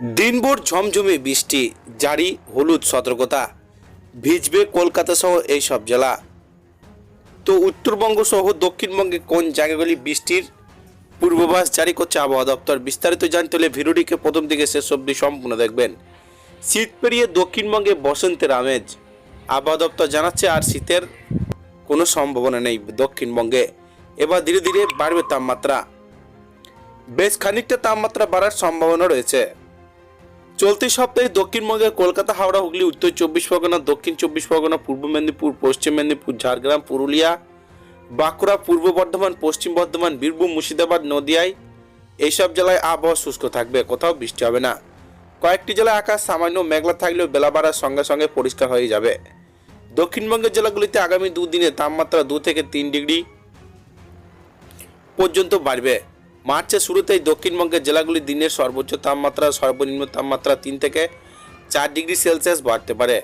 দিনভর ঝমঝমে বৃষ্টি, জারি, হলুদ, সতর্কতা। ভিজবে কলকাতা সহ এই সব জেলা। তো উত্তরবঙ্গ সহ দক্ষিণবঙ্গে কোন জায়গাগুলি বৃষ্টির পূর্বাভাস জারি করছে আবহাওয়া দপ্তর? বিস্তারিত জানতে হলে ভিডিওটিকে প্রথম দিকে শেষ অবধি সম্পূর্ণ দেখবেন। শীত পেরিয়ে দক্ষিণবঙ্গে বসন্তের আমেজ। আবহাওয়া দপ্তর জানাচ্ছে আর শীতের কোনো সম্ভাবনা নেই দক্ষিণবঙ্গে। এবার ধীরে ধীরে বাড়বে তাপমাত্রা। বেশ খানিকটা তাপমাত্রা বাড়ার সম্ভাবনা রয়েছে। চলতি সপ্তাহে দক্ষিণবঙ্গে কলকাতা, হাওড়া, হুগলি, উত্তর চব্বিশ পরগনা, দক্ষিণ চব্বিশ পরগনা, পূর্ব মেদিনীপুর, পশ্চিম মেদিনীপুর, ঝাড়গ্রাম, পুরুলিয়া, বাঁকুড়া, পূর্ব বর্ধমান, পশ্চিম বর্ধমান, বীরভূম, মুর্শিদাবাদ, নদিয়ায় এইসব জেলায় আবহাওয়া শুষ্ক থাকবে, কোথাও বৃষ্টি হবে না। কয়েকটি জেলায় আকাশ সামান্য মেঘলা থাকলেও বেলা বাড়ার সঙ্গে সঙ্গে পরিষ্কার হয়ে যাবে। দক্ষিণবঙ্গের জেলাগুলিতে আগামী দুদিনে তাপমাত্রা দু থেকে তিন ডিগ্রি পর্যন্ত বাড়বে। মার্চের শুরুতেই দক্ষিণবঙ্গের জেলাগুলি দিনের সর্বোচ্চ তাপমাত্রা, সর্বনিম্ন তাপমাত্রা তিন থেকে চার ডিগ্রি সেলসিয়াস বাড়তে পারে।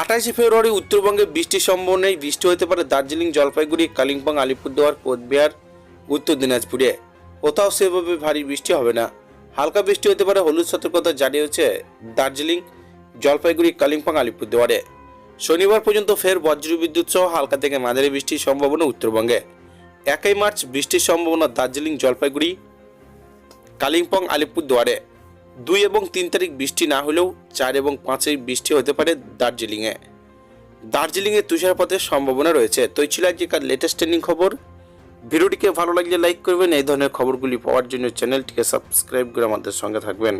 আঠাশে ফেব্রুয়ারি উত্তরবঙ্গে বৃষ্টির সম্ভাবনায় বৃষ্টি হতে পারে দার্জিলিং, জলপাইগুড়ি, কালিম্পং, আলিপুরদুয়ার, কোচবিহার, উত্তর দিনাজপুরে। কোথাও সেভাবে ভারী বৃষ্টি হবে না। হালকা বৃষ্টি হতে পারে হলুদ সতর্কতা জারি হয়েছে দার্জিলিং, জলপাইগুড়ি, কালিম্পং, আলিপুরদুয়ারে। শনিবার পর্যন্ত ফের বজ্রবিদ্যুৎ সহ হালকা থেকে মাঝারি বৃষ্টির সম্ভাবনা উত্তরবঙ্গে। একই মার্চ বৃষ্টির সম্ভাবনা দার্জিলিং, জলপাইগুড়ি, কালিম্পং, আলিপুরদুয়ারে। দুই এবং তিন তারিখ বৃষ্টি না হলেও চার এবং পাঁচই বৃষ্টি হতে পারে দার্জিলিংয়ে। দার্জিলিংয়ে তুষারপাতের সম্ভাবনা রয়েছে। তো এই ছিল আজকের লেটেস্ট ট্রেন্ডিং খবর। ভিডিওটিকে ভালো লাগলে লাইক করবেন। এই ধরনের খবরগুলি পাওয়ার জন্য চ্যানেলটিকে সাবস্ক্রাইব করে আমাদের সঙ্গে থাকবেন।